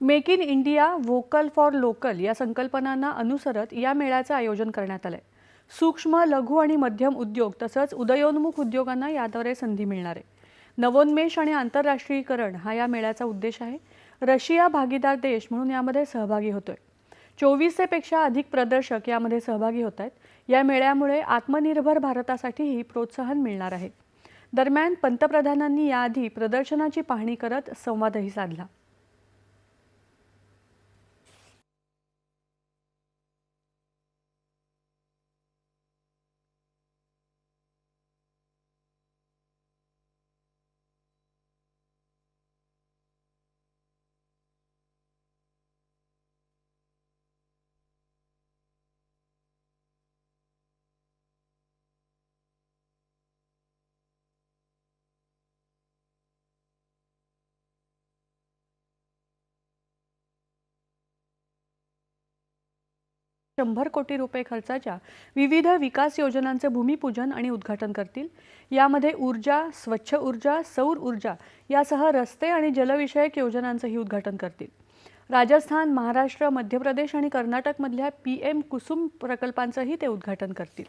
Make in India vocal for local या संकल्पनांना अनुसरत या मेळ्याचं आयोजन करण्यात आलंय. सूक्ष्म लघु आणि मध्यम उद्योग तसंच उदयोन्मुख उद्योगांना याद्वारे संधी मिळणार आहे. नवोन्मेष आणि आंतरराष्ट्रीयकरण हा या मेळ्याचा उद्देश आहे. रशिया भागीदार देश म्हणून यामध्ये सहभागी होतोय. चोवीसशेपेक्षा अधिक प्रदर्शक यामध्ये सहभागी होत आहेत. या मेळ्यामुळे आत्मनिर्भर भारतासाठीही प्रोत्साहन मिळणार आहे. दरम्यान पंतप्रधानांनी याआधी प्रदर्शनाची पाहणी करत संवादही साधला. शंभर कोटी रुपये खर्चाच्या विविध विकास योजनांचं भूमिपूजन आणि उद्घाटन करतील. यामध्ये ऊर्जा स्वच्छ ऊर्जा सौर ऊर्जा यासह रस्ते आणि जलविषयक योजनांचंही उद्घाटन करतील. राजस्थान महाराष्ट्र मध्य प्रदेश आणि कर्नाटकमधल्या पी एम कुसुम प्रकल्पांचंही ते उद्घाटन करतील.